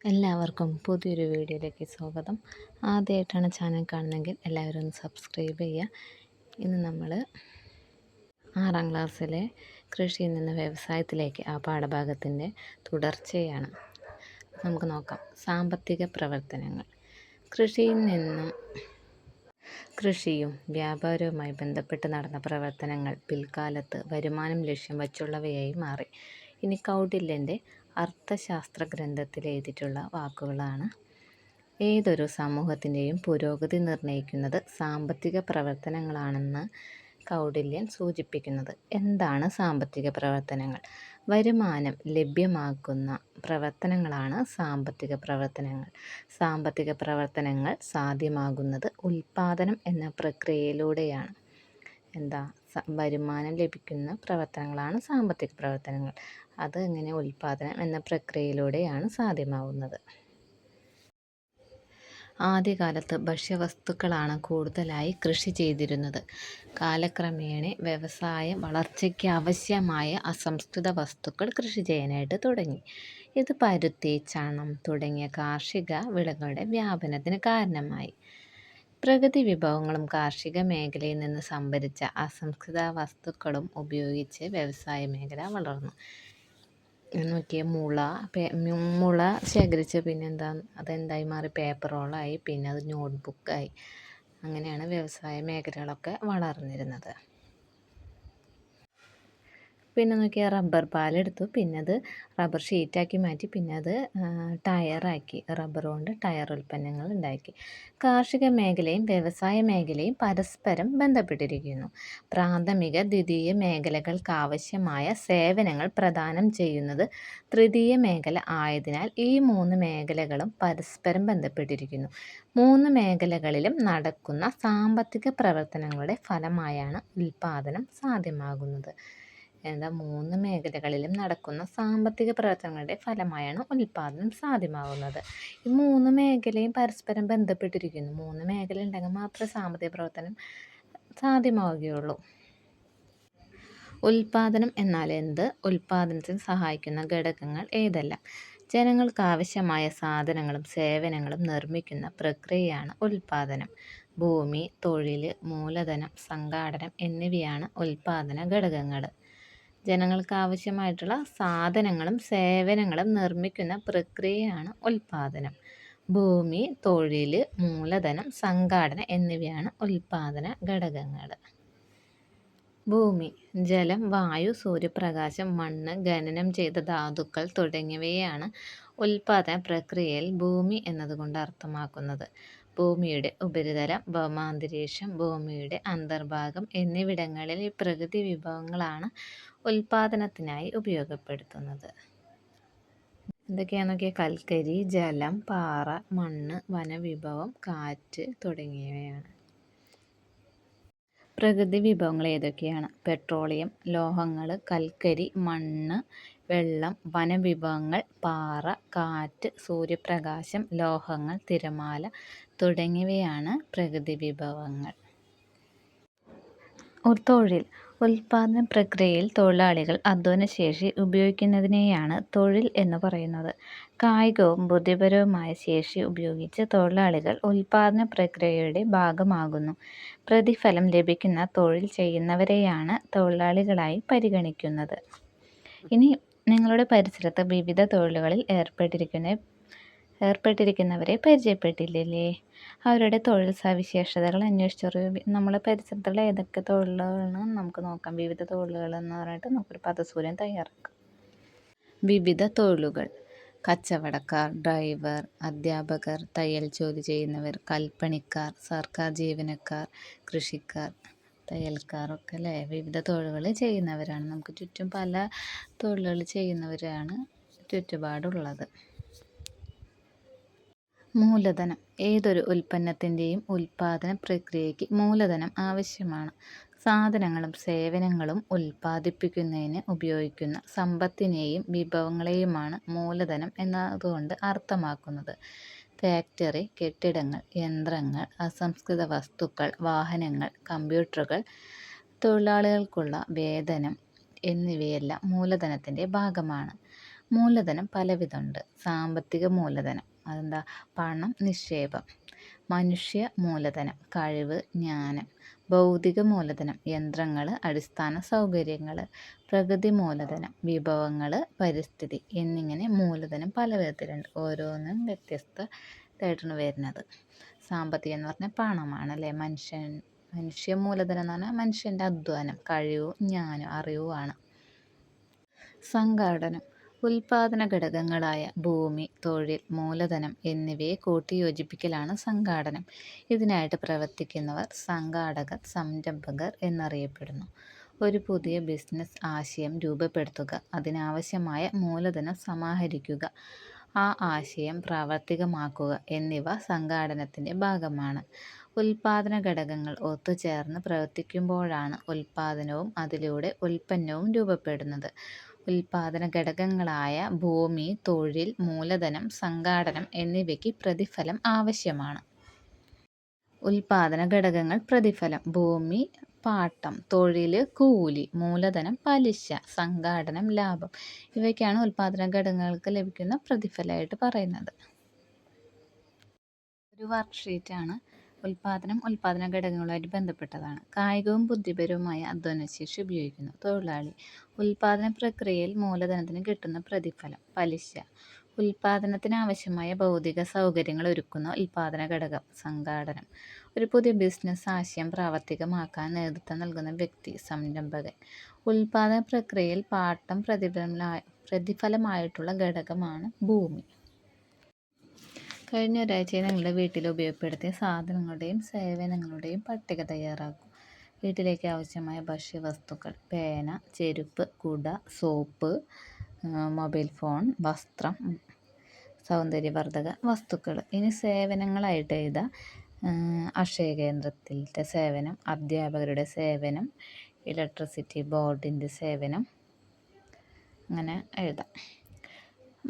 എല്ലാവർക്കും പുതിയൊരു വീഡിയോയിലേക്ക് സ്വാഗതം. ആദ്യമായിട്ടാണ് ചാനൽ കാണുന്നതെങ്കിൽ എല്ലാവരും ഒന്ന് സബ്സ്ക്രൈബ് ചെയ്യുക. ഇന്ന് നമ്മൾ ആറാം ക്ലാസ്സിലെ കൃഷിയിൽ നിന്ന് വ്യവസായത്തിലേക്ക് ആ പാഠഭാഗത്തിന്റെ തുടർച്ചയാണ്. നമുക്ക് നോക്കാം. സാമ്പത്തിക പ്രവർത്തനങ്ങൾ. കൃഷിയിൽ നിന്നും കൃഷിയും വ്യാപാരവുമായി ബന്ധപ്പെട്ട് നടന്ന പ്രവർത്തനങ്ങൾ പിൽക്കാലത്ത് വരുമാനം ലക്ഷ്യം വച്ചുള്ളവയായി മാറി. ഇനി കൗടില്യന്റെ അർത്ഥശാസ്ത്ര ഗ്രന്ഥത്തിൽ എഴുതിയിട്ടുള്ള വാക്കുകളാണ്. ഏതൊരു സമൂഹത്തിന്റെയും പുരോഗതി നിർണയിക്കുന്നത് സാമ്പത്തിക പ്രവർത്തനങ്ങളാണെന്ന് കൗടില്യൻ സൂചിപ്പിക്കുന്നത്. എന്താണ് സാമ്പത്തിക പ്രവർത്തനങ്ങൾ? വരുമാനം ലഭ്യമാക്കുന്ന പ്രവർത്തനങ്ങളാണ് സാമ്പത്തിക പ്രവർത്തനങ്ങൾ. സാമ്പത്തിക പ്രവർത്തനങ്ങൾ സാധ്യമാകുന്നത് ഉൽപാദനം എന്ന പ്രക്രിയയിലൂടെയാണ്. എന്താ വരുമാനം ലഭിക്കുന്ന പ്രവർത്തനങ്ങളാണ് സാമ്പത്തിക പ്രവർത്തനങ്ങൾ. അത് എങ്ങനെ ഉൽപാദനം എന്ന പ്രക്രിയയിലൂടെയാണ് സാധ്യമാവുന്നത്. ആദ്യകാലത്ത് ഭക്ഷ്യവസ്തുക്കളാണ് കൂടുതലായി കൃഷി ചെയ്തിരുന്നത്. കാലക്രമേണ വ്യവസായ വളർച്ചയ്ക്ക് ആവശ്യമായ അസംസ്കൃത വസ്തുക്കൾ കൃഷി ചെയ്യാനായിട്ട് തുടങ്ങി. ഇത് പരുത്തി ചണം തുടങ്ങിയ കാർഷിക വിളകളുടെ വ്യാപനത്തിന് കാരണമായി. പ്രകൃതി വിഭവങ്ങളും കാർഷിക മേഖലയിൽ നിന്ന് സംഭരിച്ച അസംസ്കൃത വസ്തുക്കളും ഉപയോഗിച്ച് വ്യവസായ മേഖല വളർന്നു. നോക്കിയ മുള മുള ശേഖരിച്ച പിന്നെ എന്താ അതെന്തായി മാറി? പേപ്പർ റോളായി പിന്നെ അത് നോട്ട് ബുക്കായി അങ്ങനെയാണ് വ്യവസായ മേഖലകളൊക്കെ വളർന്നിരുന്നത്. പിന്നെ നോക്കിയാൽ റബ്ബർ പാലെടുത്തു. പിന്നെ അത് റബ്ബർ ഷീറ്റാക്കി മാറ്റി. പിന്നെ അത് ടയറാക്കി. റബ്ബർ കൊണ്ട് ടയർ ഉൽപ്പന്നങ്ങൾ ഉണ്ടാക്കി. കാർഷിക മേഖലയും വ്യവസായ മേഖലയും പരസ്പരം ബന്ധപ്പെട്ടിരിക്കുന്നു. പ്രാഥമിക ദ്വിതീയ മേഖലകൾക്കാവശ്യമായ സേവനങ്ങൾ പ്രദാനം ചെയ്യുന്നത് തൃതീയ മേഖല ആയതിനാൽ ഈ മൂന്ന് മേഖലകളും പരസ്പരം ബന്ധപ്പെട്ടിരിക്കുന്നു. മൂന്ന് മേഖലകളിലും നടക്കുന്ന സാമ്പത്തിക പ്രവർത്തനങ്ങളുടെ ഫലമായാണ് ഉൽപ്പാദനം സാധ്യമാകുന്നത്. എന്താ മൂന്ന് മേഖലകളിലും നടക്കുന്ന സാമ്പത്തിക പ്രവർത്തനങ്ങളുടെ ഫലമായാണ് ഉൽപാദനം സാധ്യമാകുന്നത് ഈ മൂന്ന് മേഖലയും പരസ്പരം ബന്ധപ്പെട്ടിരിക്കുന്നു. മൂന്ന് മേഖല ഉണ്ടെങ്കിൽ മാത്രമേ സാമ്പത്തിക പ്രവർത്തനം സാധ്യമാവുകയുള്ളൂ. ഉൽപാദനം എന്നാൽ എന്ത്? ഉൽപാദനത്തിന് സഹായിക്കുന്ന ഘടകങ്ങൾ ഏതെല്ലാം? ജനങ്ങൾക്ക് ആവശ്യമായ സാധനങ്ങളും സേവനങ്ങളും നിർമ്മിക്കുന്ന പ്രക്രിയയാണ് ഉൽപാദനം. ഭൂമി തൊഴിൽ മൂലധനം സംഘാടനം എന്നിവയാണ് ഉൽപാദന ഘടകങ്ങൾ. ജനങ്ങൾക്ക് ആവശ്യമായിട്ടുള്ള സാധനങ്ങളും സേവനങ്ങളും നിർമ്മിക്കുന്ന പ്രക്രിയയാണ് ഉൽപാദനം ഭൂമി തൊഴിൽ മൂലധനം സംഘാടന എന്നിവയാണ് ഉൽപാദന ഘടകങ്ങൾ. ഭൂമി ജലം വായു സൂര്യപ്രകാശം മണ്ണ് ഖനനം ചെയ്ത ധാതുക്കൾ തുടങ്ങിയവയാണ് ഉൽപാദന പ്രക്രിയയിൽ ഭൂമി എന്നതുകൊണ്ട് അർത്ഥമാക്കുന്നത്. ഭൂമിയുടെ ഉപരിതലം ഭൗമാന്തരീക്ഷം ഭൂമിയുടെ അന്തർഭാഗം എന്നിവിടങ്ങളിൽ പ്രകൃതി വിഭവങ്ങളാണ് ഉൽപാദനത്തിനായി ഉപയോഗപ്പെടുത്തുന്നത്. എന്തൊക്കെയാണെന്നൊക്കെ കൽക്കരി ജലം പാറ മണ്ണ് വനവിഭവം കാറ്റ് തുടങ്ങിയവയാണ്. പ്രകൃതി വിഭവങ്ങൾ ഏതൊക്കെയാണ്? പെട്രോളിയം ലോഹങ്ങൾ കൽക്കരി മണ്ണ് വെള്ളം വനവിഭവങ്ങൾ പാറ കാറ്റ് സൂര്യപ്രകാശം ലോഹങ്ങൾ തിരമാല തുടങ്ങിയവയാണ് പ്രകൃതി വിഭവങ്ങൾ. ഒരു തൊഴിൽ ഉൽപാദന പ്രക്രിയയിൽ തൊഴിലാളികൾ അധ്വാനശേഷി ഉപയോഗിക്കുന്നതിനെയാണ് തൊഴിൽ എന്ന് പറയുന്നത്. കായികവും ബുദ്ധിപരവുമായ ശേഷി ഉപയോഗിച്ച് തൊഴിലാളികൾ ഉൽപാദന പ്രക്രിയയുടെ ഭാഗമാകുന്നു. പ്രതിഫലം ലഭിക്കുന്ന തൊഴിൽ ചെയ്യുന്നവരെയാണ് തൊഴിലാളികളായി പരിഗണിക്കുന്നത്. ഇനി നിങ്ങളുടെ പരിസരത്ത് വിവിധ തൊഴിലുകളിൽ ഏർപ്പെട്ടിരിക്കുന്ന ഏർപ്പെട്ടിരിക്കുന്നവരെ പരിചയപ്പെട്ടില്ലേ അവരുടെ തൊഴിൽ സവിശേഷതകൾ അന്വേഷിച്ചൊരു നമ്മളെ പരിസരത്തുള്ള ഏതൊക്കെ തൊഴിലുകളാണ് നമുക്ക് നോക്കാം. വിവിധ തൊഴിലുകൾ എന്ന് പറഞ്ഞിട്ട് നമുക്കൊരു പദസൂര്യൻ തയ്യാറാക്കാം. വിവിധ തൊഴിലുകൾ. കച്ചവടക്കാർ ഡ്രൈവർ അധ്യാപകർ തയ്യൽ ജോലി ചെയ്യുന്നവർ കൽപ്പണിക്കാർ സർക്കാർ ജീവനക്കാർ കൃഷിക്കാർ തയ്യൽക്കാരൊക്കെ അല്ലേ? വിവിധ തൊഴിലുകൾ ചെയ്യുന്നവരാണ്. നമുക്ക് ചുറ്റും പല തൊഴിലുകൾ ചെയ്യുന്നവരാണ് ചുറ്റുപാടുള്ളത്. മൂലധനം. ഏതൊരു ഉൽപ്പന്നത്തിന്റെയും ഉൽപ്പാദന പ്രക്രിയയ്ക്ക് മൂലധനം ആവശ്യമാണ്. സാധനങ്ങളും സേവനങ്ങളും ഉൽപ്പാദിപ്പിക്കുന്നതിന് ഉപയോഗിക്കുന്ന സമ്പത്തിനെയും വിഭവങ്ങളെയുമാണ് മൂലധനം എന്നതുകൊണ്ട് അർത്ഥമാക്കുന്നത്. ഫാക്ടറി കെട്ടിടങ്ങൾ യന്ത്രങ്ങൾ അസംസ്കൃത വസ്തുക്കൾ വാഹനങ്ങൾ കമ്പ്യൂട്ടറുകൾ തൊഴിലാളികൾക്കുള്ള വേതനം എന്നിവയെല്ലാം മൂലധനത്തിന്റെ ഭാഗമാണ്. മൂലധനം പലവിധമുണ്ട്. സാമ്പത്തിക മൂലധനം അതെന്താ? പണം നിക്ഷേപം മനുഷ്യ മൂലധനം കഴിവ് ജ്ഞാനം ഭൗതിക മൂലധനം യന്ത്രങ്ങൾ അടിസ്ഥാന സൗകര്യങ്ങൾ പ്രകൃതി മൂലധനം വിഭവങ്ങൾ പരിസ്ഥിതി എന്നിങ്ങനെ മൂലധനം പല വിധത്തിലുണ്ട് ഓരോന്നും വ്യത്യസ്തമായിട്ടാണ് വരുന്നത്. സാമ്പത്തികം എന്ന് പറഞ്ഞാൽ പണമാണ് അല്ലേ? മനുഷ്യൻ മനുഷ്യ മൂലധനം എന്ന് പറഞ്ഞാൽ മനുഷ്യന്റെ അധ്വാനം കഴിവും ജ്ഞാനം അറിവുമാണ് സംഘാടനം ഉൽപാദന ഘടകങ്ങളായ ഭൂമി തൊഴിൽ മൂലധനം എന്നിവയെ കൂട്ടിയോജിപ്പിക്കലാണ് സംഘാടനം. ഇതിനായിട്ട് പ്രവർത്തിക്കുന്നവർ സംഘാടകർ സംരംഭകർ എന്നറിയപ്പെടുന്നു. ഒരു പുതിയ ബിസിനസ് ആശയം രൂപപ്പെടുത്തുക അതിനാവശ്യമായ മൂലധനം സമാഹരിക്കുക ആ ആശയം പ്രാവർത്തികമാക്കുക എന്നിവ സംഘാടനത്തിന്റെ ഭാഗമാണ്. ഉൽപാദന ഘടകങ്ങൾ ഒത്തുചേർന്ന് പ്രവർത്തിക്കുമ്പോഴാണ് ഉൽപാദനവും അതിലൂടെ ഉൽപ്പന്നവും രൂപപ്പെടുന്നത്. ഉൽപാദന ഘടകങ്ങളായ ഭൂമി തൊഴിൽ മൂലധനം സംഘാടനം എന്നിവയ്ക്ക് പ്രതിഫലം ആവശ്യമാണ്. ഉൽപാദന ഘടകങ്ങൾ പ്രതിഫലം. ഭൂമി പാട്ടം തൊഴിൽ കൂലി മൂലധനം പലിശ സംഘാടനം ലാഭം ഇവയ്ക്കാണ് ഉൽപാദന ഘടകങ്ങൾക്ക് ലഭിക്കുന്ന പ്രതിഫലമായിട്ട് പറയുന്നത്. ഒരു വർക്ക്ഷീറ്റാണ് ഉൽപാദനം ഉൽപാദന ഘടകങ്ങളുമായിട്ട് ബന്ധപ്പെട്ടതാണ്. കായികവും ബുദ്ധിപരവുമായ അധ്വാനശേഷി ഉപയോഗിക്കുന്നു. തൊഴിലാളി. ഉൽപാദന പ്രക്രിയയിൽ മൂലധനത്തിന് കിട്ടുന്ന പ്രതിഫലം. പലിശ. ഉൽപാദനത്തിന് ആവശ്യമായ ഭൗതിക സൗകര്യങ്ങൾ ഒരുക്കുന്ന ഉൽപാദന ഘടകം. സംഘാടനം. ഒരു പുതിയ ബിസിനസ് ആശയം പ്രാവർത്തികമാക്കാൻ നേതൃത്വം നൽകുന്ന വ്യക്തി സംരംഭകൻ. ഉൽപാദന പ്രക്രിയയിൽ പാട്ടം പ്രതിഫലമായ പ്രതിഫലമായിട്ടുള്ള ഘടകമാണ് ഭൂമി. കഴിഞ്ഞ ഒരാഴ്ചയിൽ നിങ്ങളുടെ വീട്ടിൽ ഉപയോഗപ്പെടുത്തിയ സാധനങ്ങളുടെയും സേവനങ്ങളുടെയും പട്ടിക തയ്യാറാക്കും. വീട്ടിലേക്ക് ആവശ്യമായ ഭക്ഷ്യവസ്തുക്കൾ പേന ചെരുപ്പ് കുട സോപ്പ് മൊബൈൽ ഫോൺ വസ്ത്രം സൗന്ദര്യവർദ്ധക വസ്തുക്കൾ. ഇനി സേവനങ്ങളായിട്ട് എഴുത. അക്ഷയ കേന്ദ്രത്തിലത്തെ സേവനം അധ്യാപകരുടെ സേവനം ഇലക്ട്രിസിറ്റി ബോർഡിന്റെ സേവനം അങ്ങനെ എഴുതാം.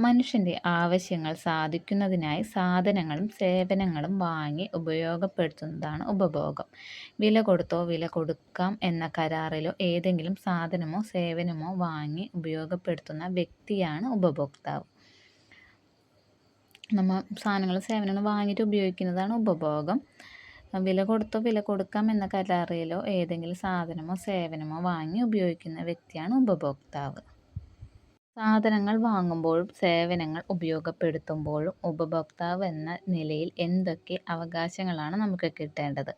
മനുഷ്യന്റെ ആവശ്യങ്ങൾ സാധിക്കുന്നതിനായി സാധനങ്ങളും സേവനങ്ങളും വാങ്ങി ഉപയോഗപ്പെടുത്തുന്നതാണ് ഉപഭോഗം. വില കൊടുത്തോ വില കൊടുക്കാം എന്ന കരാറിലോ ഏതെങ്കിലും സാധനമോ സേവനമോ വാങ്ങി ഉപയോഗപ്പെടുത്തുന്ന വ്യക്തിയാണ് ഉപഭോക്താവ്. നമ്മൾ സാധനങ്ങളും സേവനങ്ങളും വാങ്ങിയിട്ട് ഉപയോഗിക്കുന്നതാണ് ഉപഭോഗം. വില കൊടുത്തോ വില കൊടുക്കാം എന്ന കരാറിലോ ഏതെങ്കിലും സാധനമോ സേവനമോ വാങ്ങി ഉപയോഗിക്കുന്ന വ്യക്തിയാണ് ഉപഭോക്താവ്. സാധനങ്ങൾ വാങ്ങുമ്പോഴും സേവനങ്ങൾ ഉപയോഗപ്പെടുത്തുമ്പോഴും ഉപഭോക്താവ് എന്ന നിലയിൽ എന്തൊക്കെ അവകാശങ്ങളാണ് നമുക്ക് കിട്ടേണ്ടത്?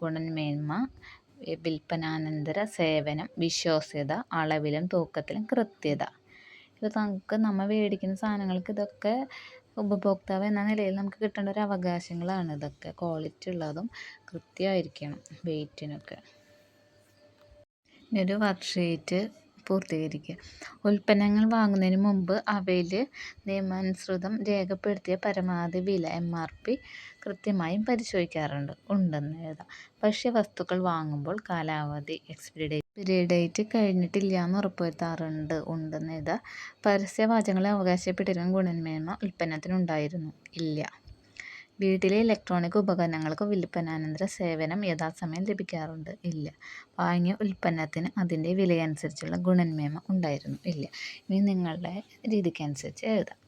ഗുണമേന്മ വിൽപ്പനാനന്തര സേവനം വിശ്വാസ്യത അളവിലും തൂക്കത്തിലും കൃത്യത. ഇത് നമുക്ക് നമ്മൾ മേടിക്കുന്ന സാധനങ്ങൾക്ക് ഇതൊക്കെ ഉപഭോക്താവ് എന്ന നിലയിൽ നമുക്ക് കിട്ടേണ്ട ഒരു അവകാശങ്ങളാണ് ഇതൊക്കെ. ക്വാളിറ്റി ഉള്ളതും കൃത്യമായിരിക്കണം വെയിറ്റിനൊക്കെ. ഇനി ഒരു വർക്ക്ഷീറ്റ് പൂർത്തീകരിക്കുക. ഉൽപ്പന്നങ്ങൾ വാങ്ങുന്നതിന് മുമ്പ് അവയിൽ നിയമാനുസൃതം രേഖപ്പെടുത്തിയ പരമാവധി വില എം ആർ പി കൃത്യമായും പരിശോധിക്കാറുണ്ട് ഉണ്ടെന്ന് എഴുതാം. ഭക്ഷ്യവസ്തുക്കൾ വാങ്ങുമ്പോൾ കാലാവധി എക്സ്പിരി ഡേറ്റ് എക്സ്പിരി ഡേറ്റ് കഴിഞ്ഞിട്ടില്ല എന്ന് ഉറപ്പുവരുത്താറുണ്ട് ഉണ്ടെന്ന് എഴുതാം. പരസ്യവാചകങ്ങളെ അവകാശപ്പെട്ടിരുന്ന ഗുണമേന്മ ഉൽപ്പന്നത്തിനുണ്ടായിരുന്നു ഇല്ല. വീട്ടിലെ ഇലക്ട്രോണിക് ഉപകരണങ്ങൾക്ക് വിൽപ്പനാനന്തര സേവനം യഥാസമയം ലഭിക്കാറുണ്ട്. ഇല്ല. വാങ്ങിയ ഉൽപ്പന്നത്തിന് അതിന്റെ വിലയനുസരിച്ചുള്ള ഗുണമേന്മ ഉണ്ടായിരുന്നു. ഇല്ല. ഇനി നിങ്ങളുടെ രീതിക്കനുസരിച്ച് എഴുതാം.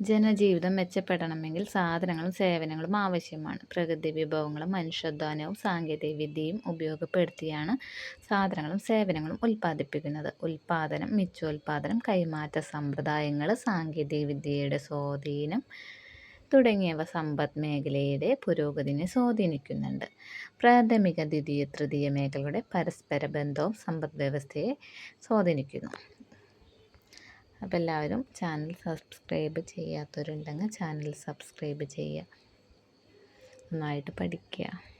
ജനജീവിതം മെച്ചപ്പെടണമെങ്കിൽ സാധനങ്ങളും സേവനങ്ങളും ആവശ്യമാണ്. പ്രകൃതി വിഭവങ്ങളും മനുഷ്യാധ്വാനവും സാങ്കേതിക വിദ്യയും ഉപയോഗപ്പെടുത്തിയാണ് സാധനങ്ങളും സേവനങ്ങളും ഉൽപ്പാദിപ്പിക്കുന്നത്. ഉൽപ്പാദനം മിച്ചോൽപാദനം കൈമാറ്റ സമ്പ്രദായങ്ങൾ സാങ്കേതിക വിദ്യയുടെ സ്വാധീനം തുടങ്ങിയവ സമ്പദ് മേഖലയുടെ പുരോഗതിനെ സ്വാധീനിക്കുന്നുണ്ട്. പ്രാഥമിക ദ്വിതീയ തൃതീയ മേഖലയുടെ പരസ്പര ബന്ധവും സമ്പദ് വ്യവസ്ഥയെ സ്വാധീനിക്കുന്നു. അപ്പോൾ എല്ലാവരും ചാനൽ സബ്സ്ക്രൈബ് ചെയ്യാത്തവരുണ്ടെങ്കിൽ ചാനൽ സബ്സ്ക്രൈബ് ചെയ്യുക. നന്നായിട്ട് പഠിക്കുക.